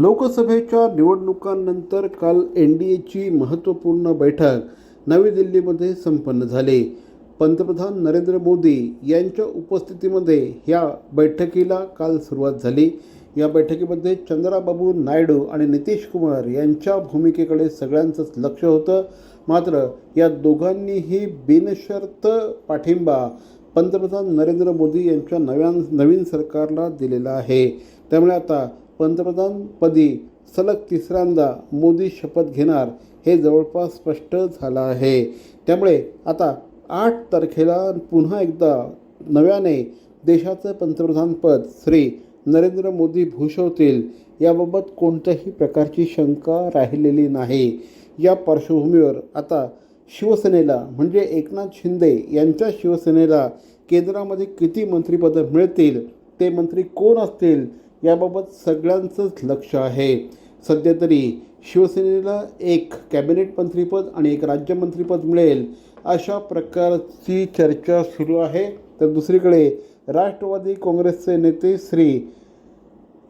लोकसभेच्या निवडणुकांनंतर काल एन डी एची महत्त्वपूर्ण बैठक नवी दिल्लीमध्ये संपन्न झाली. पंतप्रधान नरेंद्र मोदी यांच्या उपस्थितीमध्ये या बैठकीला काल सुरुवात झाली. या बैठकीमध्ये चंद्राबाबू नायडू आणि नितीश कुमार यांच्या भूमिकेकडे सगळ्यांचंच लक्ष होतं. मात्र या दोघांनीही बिनशर्त पाठिंबा पंतप्रधान नरेंद्र मोदी यांच्या नव्या नवीन सरकारला दिलेला आहे. त्यामुळे आता पंतप्रधानपदी सलग तिसऱ्यांदा मोदी शपथ घेणार हे जवळपास स्पष्ट झालं आहे. त्यामुळे आता आठ तारखेला पुन्हा एकदा नव्याने देशाचं पंतप्रधानपद श्री नरेंद्र मोदी भूषवतील याबाबत कोणत्याही प्रकारची शंका राहिलेली नाही. या पार्श्वभूमीवर आता शिवसेनेला म्हणजे एकनाथ शिंदे यांच्या शिवसेनेला केंद्रामध्ये किती मंत्रिपदं मिळतील ते मंत्री कोण असतील याबाबत सगळ्यांचंच लक्ष आहे. सध्या तरी शिवसेनेला एक कॅबिनेट मंत्रीपद आणि एक राज्यमंत्रीपद मिळेल अशा प्रकारची चर्चा सुरू आहे. तर दुसरीकडे राष्ट्रवादी काँग्रेसचे नेते श्री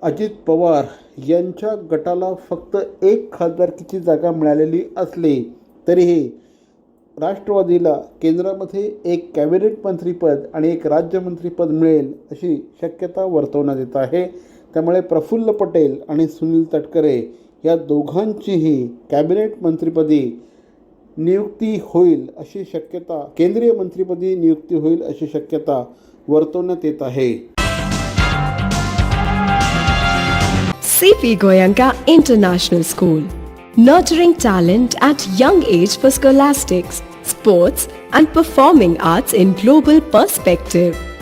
अजित पवार यांच्या गटाला फक्त एक खासदारकीची जागा मिळालेली असली तरीही राष्ट्रवादीला केंद्रामध्ये एक कॅबिनेट मंत्रीपद आणि एक राज्यमंत्रीपद मिळेल अशी शक्यता वर्तवण्यात येत आहे. त्यामुळे प्रफुल्ल पटेल आणि सुनील तटकरे या दोघांचीही कॅबिनेट मंत्रिपदी नियुक्ती होईल अशी शक्यता केंद्रीय मंत्रिपदी नियुक्ती होईल अशी शक्यता वर्तवण्यात येत आहे. CP Goenka international school nurturing talent at young age for scholastics sports and performing arts in global perspective